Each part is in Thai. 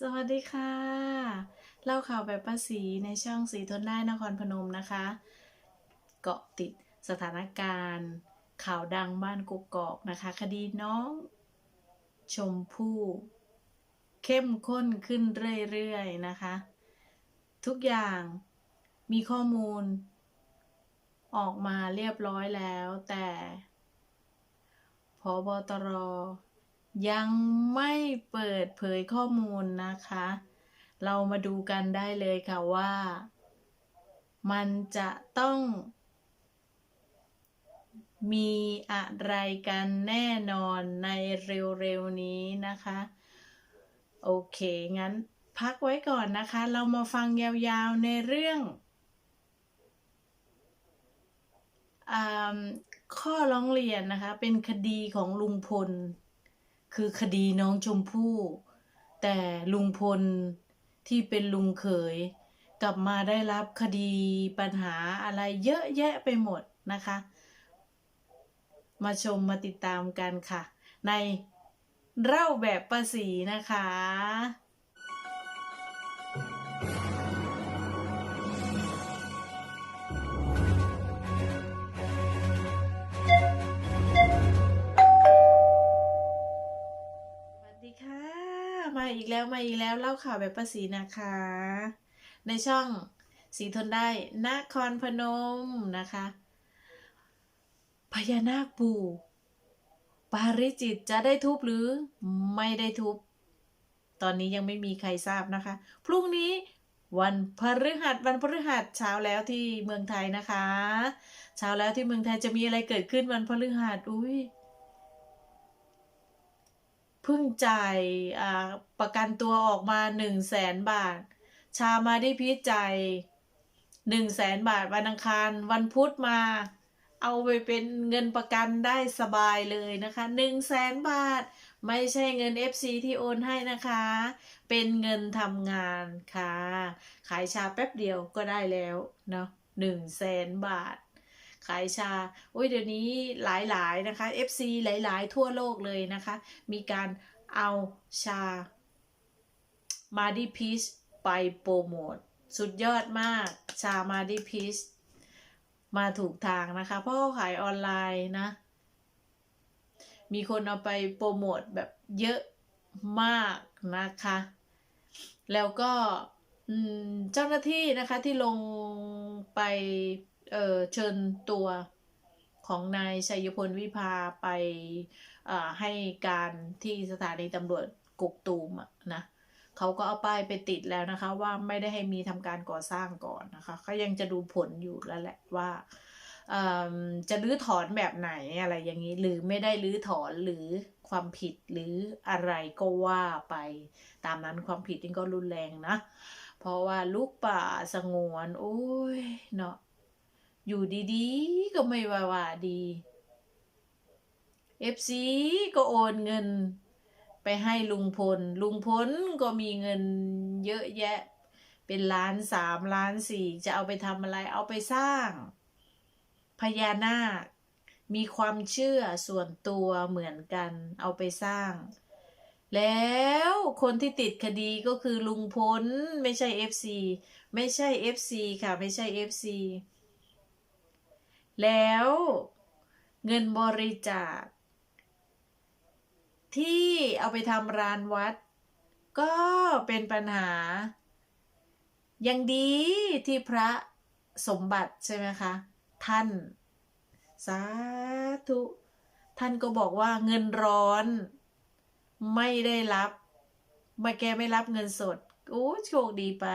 สวัสดีค่ะ เล่าข่าวแบบภาษีในช่องสีทนได้นครพนมนะคะ เกาะติดสถานการณ์ ข่าวดังบ้านกุกกอกนะคะ คดีน้อง ชมพู่ เข้มข้นขึ้นเรื่อยๆนะคะ ทุกอย่างมีข้อมูล ออกมาเรียบร้อยแล้วแต่พบตร ยังไม่เปิดเผยข้อมูลนะคะ เรามาดูกันได้เลยค่ะว่า มันจะต้อง มีอะไรกันแน่นอนในเร็วๆนี้นะคะ โอเค งั้นพักไว้ก่อนนะคะ เรามาฟังยาวๆในเรื่องอข้อร้องเรียนนะคะ เป็นคดีของลุงพล คือคดีน้องชมพู่ แต่ลุงพลที่เป็นลุงเขย กลับมาได้รับคดีปัญหาอะไรเยอะแยะไปหมดนะคะ มาชมมาติดตามกันค่ะ ในเล่าแบบภาษีนะคะ มาอีกแล้วมาอีกแล้วเล่าข่าวแบบภาษีนะคะ ในช่องสีทนได้นครพนมนะคะ พญานาคปู่ปาริจิตจะได้ทุบหรือไม่ได้ทุบ ตอนนี้ยังไม่มีใครทราบนะคะ พรุ่งนี้วันพฤหัสวันพฤหัสเช้าแล้วที่เมืองไทยนะคะ เช้าแล้วที่เมืองไทยจะมีอะไรเกิดขึ้นวันพฤหัสอุ้ย พิ่งจ่ายประกันตัวออกมาหนึ่งแสนบาท ชามาได้พิจ่ายหนึ่งแสนบาทวันอังคาร วันพุธมา เอาไปเป็นเงินประกันได้สบายเลยนะคะหนึ่งแสนบาท ไม่ใช่เงิน FC ที่โอนให้นะคะ เป็นเงินทำงานค่ะ ขายชาแป๊บเดียวก็ได้แล้วเนาะหนึ่งแสนบาท ขายชา โอ้ยเดี๋ยวนี้หลายๆนะคะ FC หลายๆ ทั่วโลกเลยนะคะ มีการเอาชามาดิพีชไปโปรโมทสุดยอดมาก ชามาดิพีชมาถูกทางนะคะ เพราะเขาขายออนไลน์นะ มีคนเอาไปโปรโมทแบบเยอะมากนะคะ แล้วก็เจ้าหน้าที่นะคะที่ลงไป เเชิญตัวของนายชัยพลวิภาไปให้การที่สถานีตำรวจกกตูมนะเขาก็เอาป้ายไปติดแล้วนะคะ ว่าไม่ได้ให้มีทำการก่อสร้างก่อนนะคะเขายังจะดูผลอยู่แล้วแหละว่าจะรื้อถอนแบบไหนอะไรอย่างนี้ หรือไม่ได้รื้อถอนหรือความผิดหรืออะไรก็ว่าไปตามนั้นความผิดนี่ก็รุนแรงนะ เพราะว่าลูกป่าสงวน โอ้ยเนาะ อยู่ดีๆ ก็ไม่ว่าว่าดี FC ก็โอนเงิน ไปให้ลุงพล ลุงพลก็มีเงินเยอะแยะ เป็นล้านสามล้านสี่จะเอาไปทำอะไรเอาไปสร้าง พญานาค มีความเชื่อส่วนตัวเหมือนกัน เอาไปสร้าง แล้วคนที่ติดคดีก็คือลุงพลไม่ใช่ FC ไม่ใช่ FC ค่ะ ไม่ใช่ FC แล้วเงินบริจาค ที่เอาไปทำร้านวัด ก็เป็นปัญหา ยังดีที่พระสมบัติใช่ไหมคะ ท่าน สาธุ ท่านก็บอกว่าเงินร้อน ไม่ได้รับไม่แกไม่รับเงินสดโอ้โชคดีไป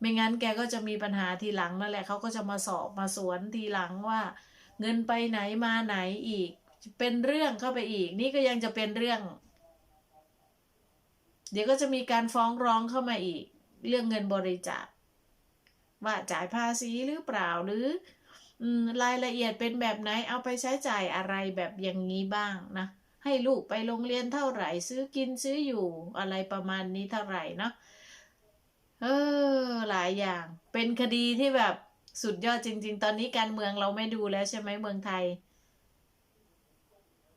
ไม่งั้นแกก็จะมีปัญหาทีหลังนั่นแหละเขาก็จะมาสอบมาสวนทีหลังว่า เงินไปไหนมาไหนอีก เป็นเรื่องเข้าไปอีก นี่ก็ยังจะเป็นเรื่อง เดี๋ยวก็จะมีการฟ้องร้องเข้ามาอีก เรื่องเงินบริจาคว่าจ่ายภาษีหรือเปล่าหรืออรายละเอียดเป็นแบบไหนเอาไปใช้จ่ายอะไรแบบอย่างนี้บ้างนะ ให้ลูกไปโรงเรียนเท่าไหร่ ซื้อกินซื้ออยู่อะไรประมาณนี้เท่าไหร่เนาะ เออ หลายอย่าง เป็นคดีที่แบบสุดยอดจริง ๆ ตอนนี้การเมืองเราไม่ดูแล้วใช่ไหมเมืองไทย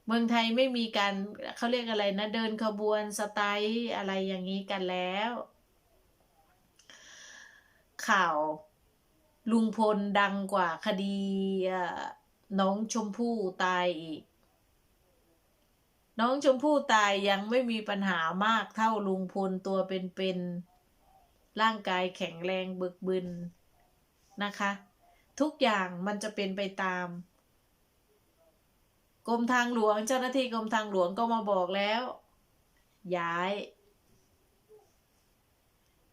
เมืองไทยไม่มีการเขาเรียกอะไรนะ เดินขบวนสไตล์อะไรอย่างนี้กันแล้ว ข่าวลุงพลดังกว่าคดีน้องชมพู่ตายอีก น้องชมพู่ตายยังไม่มีปัญหามากเท่าลุงพลตัวเป็นๆ ร่างกายแข็งแรงบึกบึนนะคะ ทุกอย่างมันจะเป็นไปตามกรมทางหลวงเจ้าหน้าที่กรมทางหลวงก็มาบอกแล้ว ย้าย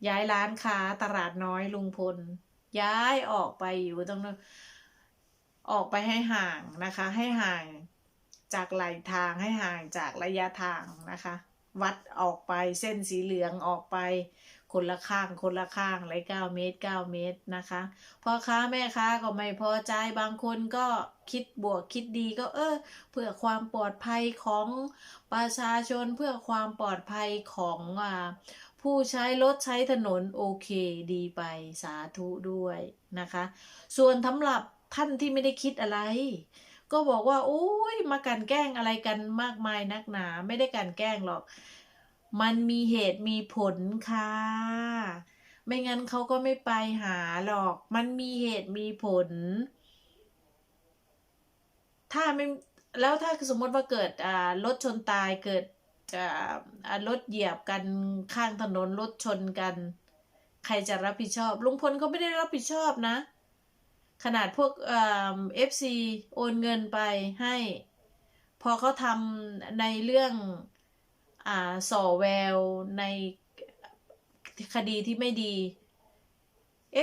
ย้ายร้านค้าตลาดน้อยลุงพล ย้ายออกไปอยู่ตรงนั้นออกไปให้ห่างนะคะ ให้ห่างจากไหลทางให้ห่างจากระยะทางนะคะ วัดออกไปเส้นสีเหลืองออกไป คนละข้างคนละข้างเลยเก้าเมตรเก้าเมตรนะคะพ่อค้าแม่ค้าก็ไม่พอใจบางคนก็คิดบวกคิดดีก็เออเพื่อความปลอดภัยของประชาชนเพื่อความปลอดภัยของอ่าผู้ใช้รถใช้ถนนโอเคดีไปสาธุด้วยนะคะ ส่วนสำหรับท่านที่ไม่ได้คิดอะไร ก็บอกว่าโอ้ยมากันแกล้งอะไรกันมากมายนักหนา ไม่ได้กันแกล้งหรอก มันมีเหตุมีผลค่ะ ไม่งั้นเขาก็ไม่ไปหาหรอก มันมีเหตุมีผล ถ้าไม่แล้วถ้าสมมติว่าเกิดอ่ารถชนตายเกิดอ่ารถเหยียบกันข้างถนนรถชนกัน ใครจะรับผิดชอบลุงพลก็ไม่ได้รับผิดชอบนะ ขนาดพวกเอฟซีโอนเงินไปให้ พอเขาทำในเรื่องอ่าส่อแววในคดีที่ไม่ดี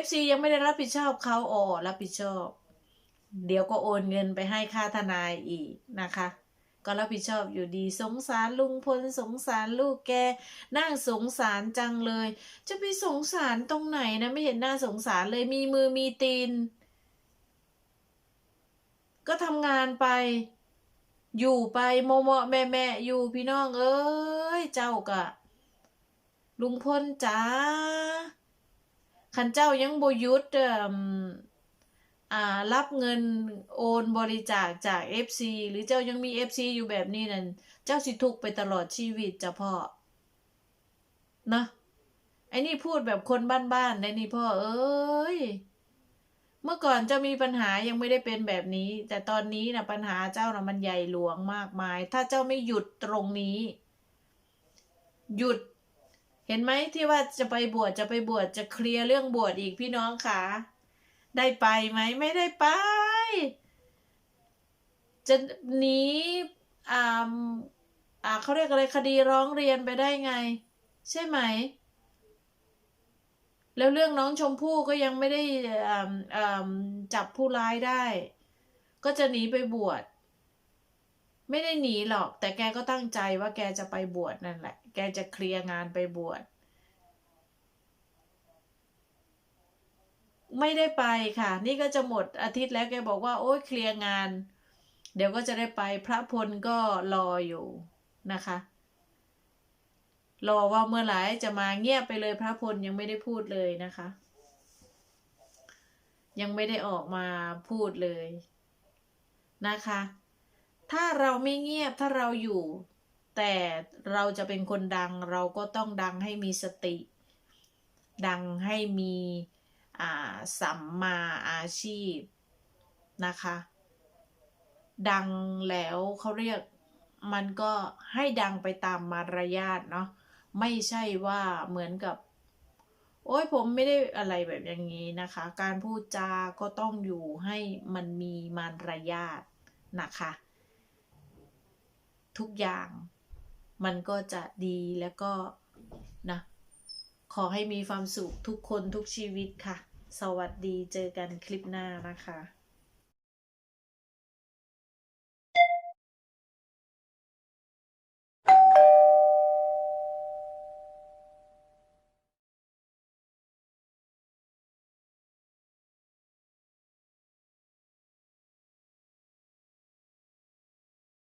FC ยังไม่ได้รับผิดชอบเขาอ๋อรับผิดชอบ เดี๋ยวก็โอนเงินไปให้ค่าทนายอีกนะคะ ก็รับผิดชอบอยู่ดีสงสารลุงพลสงสารลูกแกน่าสงสารจังเลย จะไปสงสารตรงไหนนะไม่เห็นหน่าสงสารเลยมีมือมีตีน ก็ทำงานไป อยู่ไปโมโมแม่แม่อยู่พี่น้องเอ้ยเจ้ากะลุงพลจ้าขันเจ้ายังบยุดเอิ่มอ่ารับเงินโอนบริจาคจาก FC หรือเจ้ายังมี FC อยู่แบบนี้นั่นเจ้าสิทุกข์ไปตลอดชีวิตจ้ะพ่อนะไอ้นี่พูดแบบคนบ้านๆได้นี่พ่อเอ้ย เมื่อก่อนเจ้ามีปัญหายังไม่ได้เป็นแบบนี้ แต่ตอนนี้นะปัญหาเจ้านะมันใหญ่หลวงมากมาย ถ้าเจ้าไม่หยุดตรงนี้ หยุด เห็นไหมที่ว่าจะไปบวชจะไปบวชจะเคลียร์เรื่องบวชอีกพี่น้องคะได้ไปไหมไม่ได้ไป จะหนีอ่าอ่าเขาเรียกอะไรคดีร้องเรียนไปได้ไง ใช่ไหม แล้วเรื่องน้องชมพู่ก็ยังไม่ได้จับผู้ร้ายได้ ก็จะหนีไปบวช ไม่ได้หนีหรอก แต่แกก็ตั้งใจว่าแกจะไปบวชนั่นแหละ แกจะเคลียร์งานไปบวช ไม่ได้ไปค่ะ นี่ก็จะหมดอาทิตย์แล้วแกบอกว่า โอ๊ยเคลียร์งาน เดี๋ยวก็จะได้ไป พระพลก็รออยู่นะคะ รอว่าเมื่อไหร่จะมาเงียบไปเลยพระพลยังไม่ได้พูดเลยนะคะ ยังไม่ได้ออกมาพูดเลยนะคะ ถ้าเราไม่เงียบถ้าเราอยู่ แต่เราจะเป็นคนดังเราก็ต้องดังให้มีสติ ดังให้มีอ่าสัมมาอาชีพนะคะ ดังแล้วเขาเรียกมันก็ให้ดังไปตามมารยาทเนาะ ไม่ใช่ว่าเหมือนกับ โอ้ยผมไม่ได้อะไรแบบอย่างนี้นะคะ การพูดจาก็ต้องอยู่ให้มันมีมารยาทนะคะ ทุกอย่างมันก็จะดีแล้วก็นะขอให้มีความสุขทุกคนทุกชีวิตค่ะ สวัสดีเจอกันคลิปหน้านะคะ